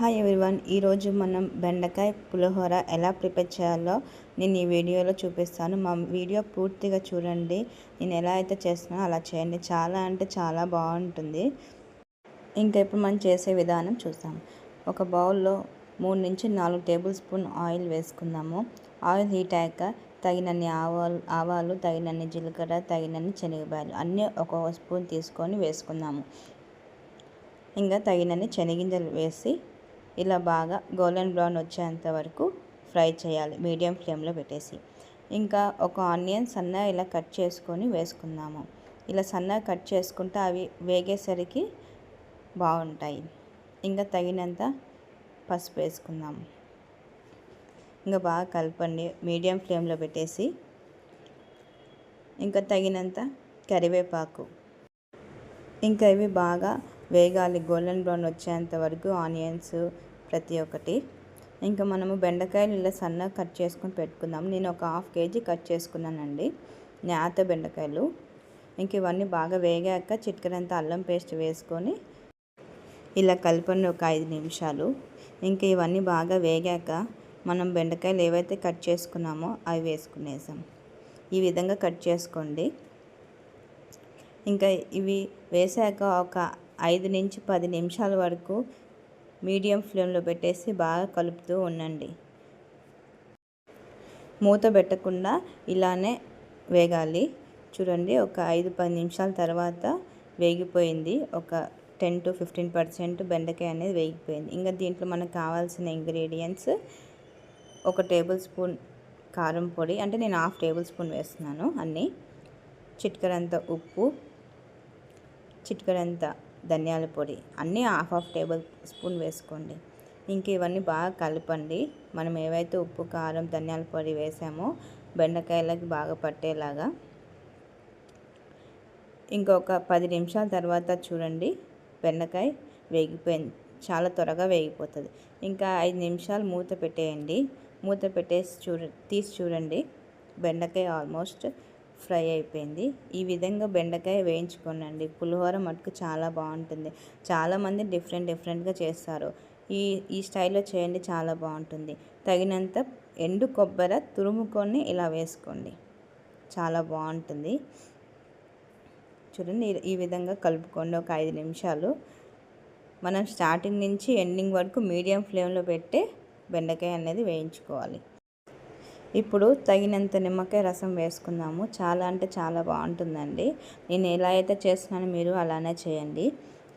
Hi everyone ఈరోజు మనం బెండకాయ పులిహోర ఎలా ప్రిపేర్ చేయాలో నేను ఈ వీడియోలో చూపిస్తాను. మా వీడియో పూర్తిగా చూడండి. నేను ఎలా అయితే చేస్తున్నానో అలా చేయండి. చాలా అంటే చాలా బాగుంటుంది. ఇంకా ఇప్పుడు మనం చేసే విధానం చూస్తాం ఒక బౌల్లో మూడు నుంచి నాలుగు టేబుల్ స్పూన్ ఆయిల్ వేసుకుందాము. ఆయిల్ హీట్ అయ్యాక తగినన్ని ఆవాలు ఆవాలు తగినన్ని జీలకర్ర తగినన్ని శనగపాయలు అన్నీ ఒక స్పూన్ తీసుకొని వేసుకుందాము. ఇంకా తగినన్ని శనగింజలు వేసి ఇలా బాగా గోల్డెన్ బ్రౌన్ వచ్చేంత వరకు ఫ్రై చేయాలి మీడియం ఫ్లేమ్లో పెట్టేసి. ఇంకా ఒక ఆనియన్ సన్నగా ఇలా కట్ చేసుకొని వేసుకుందాము. ఇలా సన్నగా కట్ చేసుకుంటే అవి వేగేసరికి బాగుంటాయి. ఇంకా తగినంత పసుపు వేసుకుందాము ఇంకా బాగా కలపండి మీడియం ఫ్లేమ్లో పెట్టేసి. ఇంకా తగినంత కరివేపాకు. ఇంకా ఇవి బాగా వేగాలి గోల్డెన్ బ్రౌన్ వచ్చేంత వరకు ఆనియన్స్ ప్రతి ఒక్కటి. ఇంకా మనము బెండకాయలు ఇలా సన్నగా కట్ చేసుకొని పెట్టుకుందాం. నేను ఒక హాఫ్ కేజీ కట్ చేసుకున్నానండి నేత బెండకాయలు. ఇంక ఇవన్నీ బాగా వేగాక చిట్కనంత అల్లం పేస్ట్ వేసుకొని ఇలా కలపండి ఒక ఐదు నిమిషాలు. ఇంకా ఇవన్నీ బాగా వేగాక మనం బెండకాయలు ఏవైతే కట్ చేసుకున్నామో అవి వేసుకునేసాం. ఈ విధంగా కట్ చేసుకోండి. ఇంకా ఇవి వేసాక ఒక ఐదు నుంచి పది నిమిషాల వరకు మీడియం ఫ్లేమ్లో పెట్టేసి బాగా కలుపుతూ ఉండండి. మూత పెట్టకుండా ఇలానే వేగాలి. చూడండి ఒక ఐదు పది నిమిషాల తర్వాత వేగిపోయింది. ఒక టెన్ టు ఫిఫ్టీన్ పర్సెంట్ బెండకాయ అనేది వేగిపోయింది. ఇంకా దీంట్లో మనకు కావాల్సిన ఇంగ్రీడియంట్స్ ఒక టేబుల్ స్పూన్ కారం పొడి అంటే నేను హాఫ్ టేబుల్ స్పూన్ వేస్తున్నాను అన్నీ. చిట్కరంత ఉప్పు చిట్కరంత ధనియాల పొడి అన్నీ హాఫ్ హాఫ్ టేబుల్ స్పూన్ వేసుకోండి. ఇంక ఇవన్నీ బాగా కలపండి. మనం ఏవైతే ఉప్పు కారం ధనియాల పొడి వేసామో బెండకాయలకి బాగా పట్టేలాగా. ఇంకొక పది నిమిషాల తర్వాత చూడండి బెండకాయ వేగిపోయింది. చాలా త్వరగా వేగిపోతుంది. ఇంకా ఐదు నిమిషాలు మూత పెట్టేయండి. మూత పెట్టేసి చూడ తీసి చూడండి. బెండకాయ ఆల్మోస్ట్ ఫ్రై అయిపోయింది. ఈ విధంగా బెండకాయ వేయించుకోనండి. పులిహోర మటుకు చాలా బాగుంటుంది. చాలామంది డిఫరెంట్ డిఫరెంట్గా చేస్తారు. ఈ ఈ స్టైల్లో చేయండి చాలా బాగుంటుంది. తగినంత ఎండు కొబ్బరి తురుముకొని ఇలా వేసుకోండి. చాలా బాగుంటుంది. చూడండి ఈ విధంగా కలుపుకోండి ఒక ఐదు నిమిషాలు. మనం స్టార్టింగ్ నుంచి ఎండింగ్ వరకు మీడియం ఫ్లేమ్లో పెట్టి బెండకాయ అనేది వేయించుకోవాలి. ఇప్పుడు తగినంత నిమ్మకాయ రసం వేసుకుందాము. చాలా అంటే చాలా బాగుంటుందండి. నేను ఎలా అయితే చేస్తున్నానో మీరు అలానే చేయండి.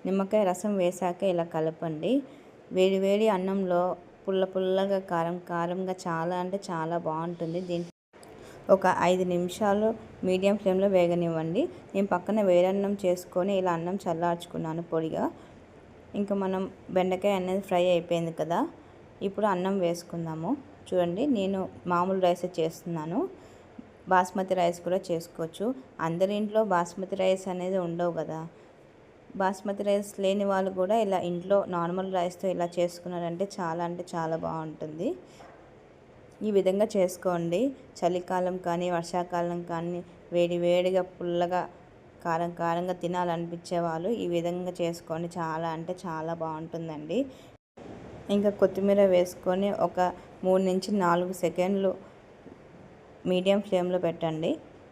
నిమ్మకాయ రసం వేసాక ఇలా కలపండి. వేడి వేడి అన్నంలో పుల్ల పుల్లగా కారం కారంగా చాలా అంటే చాలా బాగుంటుంది. దీంట్లో ఒక ఐదు నిమిషాలు మీడియం ఫ్లేమ్లో వేగనివ్వండి. నేను పక్కన వేరన్నం చేసుకొని ఇలా అన్నం చల్లార్చుకున్నాను పొడిగా. ఇంకా మనం బెండకాయ అనేది ఫ్రై అయిపోయింది కదా. ఇప్పుడు అన్నం వేసుకుందాము. చూడండి నేను మామూలు రైస్ చేస్తున్నాను. బాస్మతి రైస్ కూడా చేసుకోవచ్చు. అందరి ఇంట్లో బాస్మతి రైస్ అనేది ఉండవు కదా. బాస్మతి రైస్ లేని వాళ్ళు కూడా ఇలా ఇంట్లో నార్మల్ రైస్తో ఇలా చేసుకున్నారంటే చాలా అంటే చాలా బాగుంటుంది. ఈ విధంగా చేసుకోండి. చలికాలం కానీ వర్షాకాలం కానీ వేడి వేడిగా పుల్లగా కారం కారంగా తినాలనిపించే వాళ్ళు ఈ విధంగా చేసుకోండి. చాలా అంటే చాలా బాగుంటుందండి. ఇంకా కొత్తిమీర వేసుకొని ఒక మూడు నుంచి నాలుగు సెకండ్లు మీడియం ఫ్లేమ్లో పెట్టండి.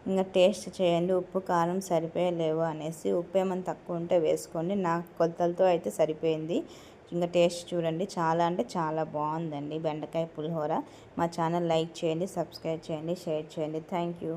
ఇంకా టేస్ట్ చేయండి. ఉప్పు కారం సరిపోయలేవు అనేసి ఉప్పు ఏమైనా తక్కువ ఉంటే వేసుకోండి. నా కొలతలతో అయితే సరిపోయింది. ఇంకా టేస్ట్ చూడండి. చాలా అంటే చాలా బాగుందండి బెండకాయ పులిహోర. మా ఛానల్ లైక్ చేయండి సబ్స్క్రైబ్ చేయండి షేర్ చేయండి. Thank you.